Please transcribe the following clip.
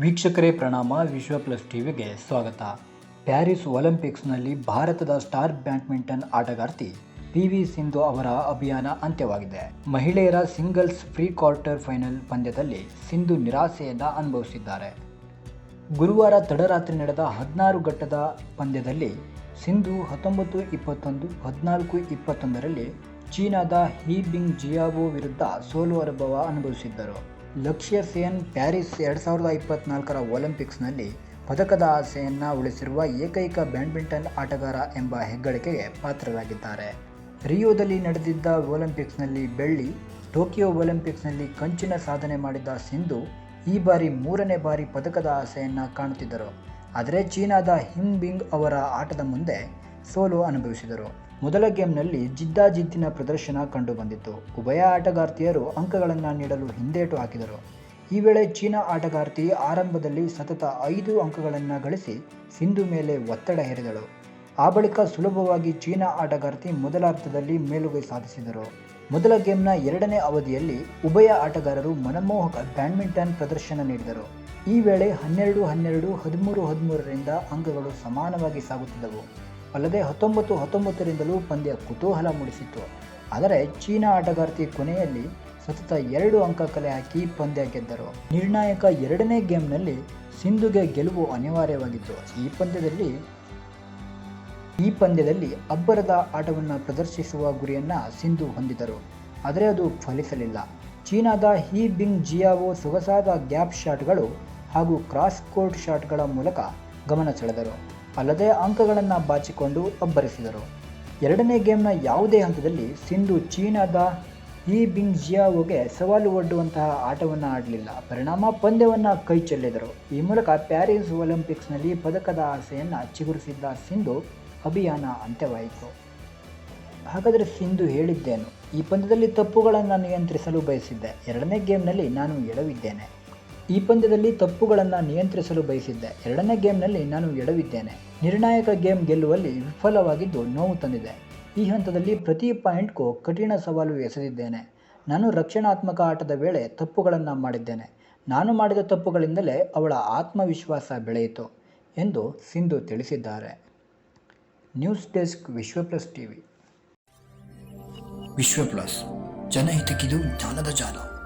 ವೀಕ್ಷಕರೇ ಪ್ರಣಾಮ, ವಿಶ್ವ ಪ್ಲಸ್ ಟಿವಿಗೆ ಸ್ವಾಗತ. ಪ್ಯಾರಿಸ್ ಒಲಿಂಪಿಕ್ಸ್ನಲ್ಲಿ ಭಾರತದ ಸ್ಟಾರ್ ಬ್ಯಾಡ್ಮಿಂಟನ್ ಆಟಗಾರ್ತಿ ಪಿ ವಿ ಸಿಂಧು ಅವರ ಅಭಿಯಾನ ಅಂತ್ಯವಾಗಿದೆ. ಮಹಿಳೆಯರ ಸಿಂಗಲ್ಸ್ ಪ್ರೀ ಕ್ವಾರ್ಟರ್ ಫೈನಲ್ ಪಂದ್ಯದಲ್ಲಿ ಸಿಂಧು ನಿರಾಸೆಯನ್ನ ಅನುಭವಿಸಿದ್ದಾರೆ. ಗುರುವಾರ ತಡರಾತ್ರಿ ನಡೆದ ಹದಿನಾರು ಘಟ್ಟದ ಪಂದ್ಯದಲ್ಲಿ ಸಿಂಧು ಹತ್ತೊಂಬತ್ತು ಇಪ್ಪತ್ತೊಂದು, ಹದಿನಾಲ್ಕು ಇಪ್ಪತ್ತೊಂದರಲ್ಲಿ ಚೀನಾದ ಹಿ ಬಿಂಗ್ ಜಿಯಾವೋ ವಿರುದ್ಧ ಸೋಲು ಅನುಭವ ಅನುಭವಿಸಿದ್ದರು. ಲಕ್ಷ್ಯ ಸೇನ್ ಪ್ಯಾರಿಸ್ ಎರಡು ಸಾವಿರದ ಇಪ್ಪತ್ನಾಲ್ಕರ ಒಲಿಂಪಿಕ್ಸ್ನಲ್ಲಿ ಪದಕದ ಆಸೆಯನ್ನು ಉಳಿಸಿರುವ ಏಕೈಕ ಬ್ಯಾಡ್ಮಿಂಟನ್ ಆಟಗಾರ ಎಂಬ ಹೆಗ್ಗಳಿಕೆಗೆ ಪಾತ್ರರಾಗಿದ್ದಾರೆ. ರಿಯೋದಲ್ಲಿ ನಡೆದಿದ್ದ ಒಲಿಂಪಿಕ್ಸ್ನಲ್ಲಿ ಬೆಳ್ಳಿ, ಟೋಕಿಯೋ ಒಲಿಂಪಿಕ್ಸ್ನಲ್ಲಿ ಕಂಚಿನ ಸಾಧನೆ ಮಾಡಿದ್ದ ಸಿಂಧು ಈ ಬಾರಿ ಮೂರನೇ ಬಾರಿ ಪದಕದ ಆಸೆಯನ್ನು ಕಾಣುತ್ತಿದ್ದರು. ಆದರೆ ಚೀನಾದ ಹಿಮ್ ಬಿಂಗ್ ಅವರ ಆಟದ ಮುಂದೆ ಸೋಲು ಅನುಭವಿಸಿದರು. ಮೊದಲ ಗೇಮ್ನಲ್ಲಿ ಜಿದ್ದಾಜಿದ್ದಿನ ಪ್ರದರ್ಶನ ಕಂಡುಬಂದಿತ್ತು ಉಭಯ ಆಟಗಾರ್ತಿಯರು ಅಂಕಗಳನ್ನು ನೀಡಲು ಹಿಂದೇಟು ಹಾಕಿದರು. ಈ ವೇಳೆ ಚೀನಾ ಆಟಗಾರ್ತಿ ಆರಂಭದಲ್ಲಿ ಸತತ ಐದು ಅಂಕಗಳನ್ನು ಗಳಿಸಿ ಸಿಂಧು ಮೇಲೆ ಒತ್ತಡ ಹೇರಿದಳು. ಆ ಬಳಿಕ ಸುಲಭವಾಗಿ ಚೀನಾ ಆಟಗಾರ್ತಿ ಮೊದಲಾರ್ಥದಲ್ಲಿ ಮೇಲುಗೈ ಸಾಧಿಸಿದರು. ಮೊದಲ ಗೇಮ್ನ ಎರಡನೇ ಅವಧಿಯಲ್ಲಿ ಉಭಯ ಆಟಗಾರರು ಮನಮೋಹಕ ಬ್ಯಾಡ್ಮಿಂಟನ್ ಪ್ರದರ್ಶನ ನೀಡಿದರು. ಈ ವೇಳೆ ಹನ್ನೆರಡು ಹನ್ನೆರಡು ಹದಿಮೂರು ಹದಿಮೂರರಿಂದ ಅಂಕಗಳು ಸಮಾನವಾಗಿ ಸಾಗುತ್ತಿದ್ದವು. ಅಲ್ಲದೆ ಹತ್ತೊಂಬತ್ತು ಹತ್ತೊಂಬತ್ತರಿಂದಲೂ ಪಂದ್ಯ ಕುತೂಹಲ ಮೂಡಿಸಿತ್ತು. ಆದರೆ ಚೀನಾ ಆಟಗಾರ್ತಿ ಕೊನೆಯಲ್ಲಿ ಸತತ ಎರಡು ಅಂಕ ಕಲೆ ಹಾಕಿ ಪಂದ್ಯ ಗೆದ್ದರು. ನಿರ್ಣಾಯಕ ಎರಡನೇ ಗೇಮ್ನಲ್ಲಿ ಸಿಂಧುಗೆ ಗೆಲುವು ಅನಿವಾರ್ಯವಾಗಿತ್ತು. ಈ ಪಂದ್ಯದಲ್ಲಿ ಈ ಪಂದ್ಯದಲ್ಲಿ ಅಬ್ಬರದ ಆಟವನ್ನು ಪ್ರದರ್ಶಿಸುವ ಗುರಿಯನ್ನು ಸಿಂಧು ಹೊಂದಿದರು ಆದರೆ ಅದು ಫಲಿಸಲಿಲ್ಲ. ಚೀನಾದ ಹಿ ಬಿಂಗ್ ಜಿಯಾವೋ ಸೊಗಸಾದ ಗ್ಯಾಪ್ ಶಾಟ್ಗಳು ಹಾಗೂ ಕ್ರಾಸ್ ಕೋರ್ಟ್ ಶಾಟ್ಗಳ ಮೂಲಕ ಗಮನ ಸೆಳೆದರು. ಅಲ್ಲದೆ ಅಂಕಗಳನ್ನು ಬಾಚಿಕೊಂಡು ಅಬ್ಬರಿಸಿದರು. ಎರಡನೇ ಗೇಮ್ನ ಯಾವುದೇ ಹಂತದಲ್ಲಿ ಸಿಂಧು ಚೀನಾದ ಈ ಬಿಂಗ್ ಜಿಯಾವೋಗೆ ಸವಾಲು ಒಡ್ಡುವಂತಹ ಆಟವನ್ನು ಆಡಲಿಲ್ಲ. ಪರಿಣಾಮ ಪಂದ್ಯವನ್ನು ಕೈ ಚೆಲ್ಲಿದರು. ಈ ಮೂಲಕ ಪ್ಯಾರಿಸ್ ಒಲಿಂಪಿಕ್ಸ್ನಲ್ಲಿ ಪದಕದ ಆಸೆಯನ್ನು ಚಿಗುರಿಸಿದ್ದ ಸಿಂಧು ಅಭಿಯಾನ ಅಂತ್ಯವಾಯಿತು. ಹಾಗಾದರೆ ಸಿಂಧು ಹೇಳಿದ್ದೇನು? ಈ ಪಂದ್ಯದಲ್ಲಿ ತಪ್ಪುಗಳನ್ನು ನಿಯಂತ್ರಿಸಲು ಬಯಸಿದ್ದೆ. ಎರಡನೇ ಗೇಮ್ನಲ್ಲಿ ನಾನು ಎಡವಿದ್ದೇನೆ ಈ ಪಂದ್ಯದಲ್ಲಿ ತಪ್ಪುಗಳನ್ನು ನಿಯಂತ್ರಿಸಲು ಬಯಸಿದ್ದೆ. ಎರಡನೇ ಗೇಮ್ನಲ್ಲಿ ನಾನು ಎಡವಿದ್ದೇನೆ. ನಿರ್ಣಾಯಕ ಗೇಮ್ ಗೆಲ್ಲುವಲ್ಲಿ ವಿಫಲವಾಗಿದ್ದು ನೋವು ತಂದಿದೆ. ಈ ಹಂತದಲ್ಲಿ ಪ್ರತಿ ಪಾಯಿಂಟ್ಗೂ ಕಠಿಣ ಸವಾಲು ಎಸೆದಿದ್ದೇನೆ. ನಾನು ರಕ್ಷಣಾತ್ಮಕ ಆಟದ ವೇಳೆ ತಪ್ಪುಗಳನ್ನು ಮಾಡಿದ್ದೇನೆ. ನಾನು ಮಾಡಿದ ತಪ್ಪುಗಳಿಂದಲೇ ಅವಳ ಆತ್ಮವಿಶ್ವಾಸ ಬೆಳೆಯಿತು ಎಂದು ಸಿಂಧು ತಿಳಿಸಿದ್ದಾರೆ. News desk Vishwa plus TV. Vishwa plus. ಜನಹಿತಕ್ಕಿದು ಜ್ಞಾನದ ಜಾಲ.